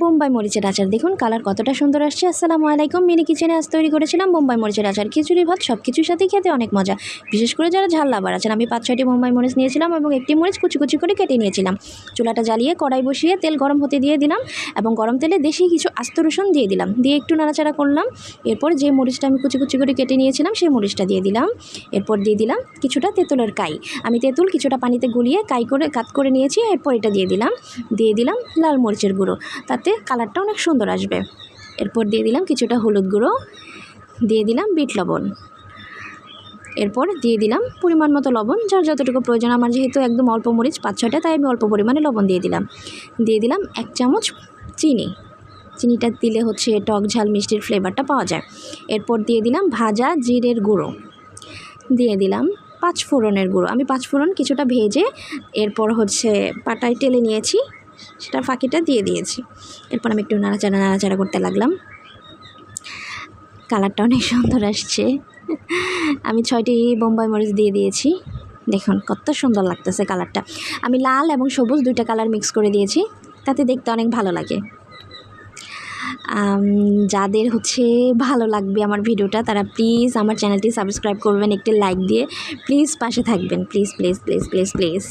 বোম্বাই মরিচের আচার দেখুন, কালার কতটা সুন্দর আসছে। আসসালামু আলাইকুম, মিনি কিচেনে আজ তৈরি করেছিলাম বোম্বাই মরিচের আচার। খিচুড়ি ভাত সব কিছুর সাথেই খেতে অনেক মজা। বিশেষ করে যারা ঝাল লাভার আছেন, আমি পাঁচ ছয়টি বোম্বাই মরিচ নিয়েছিলাম এবং একটি মরিচ কুচি কুচি করে কেটে নিয়েছিলাম। চুলাটা জ্বালিয়ে কড়াই বসিয়ে তেল গরম হতে দিয়ে দিলাম এবং গরম তেলে দেশি কিছু আস্ত রসুন দিয়ে দিলাম। দিয়ে একটু নাড়াচাড়া করলাম। এরপর যে মরিচটা আমি কুচি কুচি করে কেটে নিয়েছিলাম, সেই মরিচটা দিয়ে দিলাম। এরপর দিয়ে দিলাম কিছুটা তেঁতুলের কাই। আমি তেঁতুল কিছুটা পানিতে গুলিয়ে কাই করে, কাত করে নিয়েছি, এরপর এটা দিয়ে দিলাম। দিয়ে দিলাম লাল মরিচের গুঁড়ো। তাতে কালারটা অনেক সুন্দর আসবে। এরপর দিয়ে দিলাম কিছুটা হলুদ গুঁড়ো, দিয়ে দিলাম বিট লবণ। এরপর দিয়ে দিলাম পরিমাণ মতো লবণ, যার যতটুকু প্রয়োজন। আমার যেহেতু একদম অল্প মরিচ, পাঁচ ছটা তাই আমি অল্প পরিমাণে লবণ দিয়ে দিলাম। দিয়ে দিলাম এক চামচ চিনি। চিনিটা দিলে হচ্ছে টক ঝাল মিষ্টির ফ্লেভারটা পাওয়া যায়। এরপর দিয়ে দিলাম ভাজা জিরের গুঁড়ো। দিয়ে দিলাম পাঁচ ফোড়নের গুঁড়ো। আমি পাঁচ ফোড়ন কিছুটা ভেজে এরপর হচ্ছে পাটায় টেলে নিয়েছি। সেটা ফাঁকিটা দিয়ে দিয়েছি। এরপর আমি একটু নাড়াচাড়া নাড়াচাড়া করতে লাগলাম। কালারটা অনেক সুন্দর আসছে। আমি ছয়টি বোম্বাই মরিচ দিয়ে দিয়েছি। দেখুন, কত সুন্দর লাগতেছে কালারটা। আমি লাল এবং সবুজ দুইটা কালার মিক্স করে দিয়েছি। তাতে দেখতে অনেক ভালো লাগে। যাদের হচ্ছে ভালো লাগবে আমার ভিডিওটা, তারা প্লিজ আমার চ্যানেলটি সাবস্ক্রাইব করবেন, একটি লাইক দিয়ে। প্লিজ পাশে থাকবেন। Please please please please please.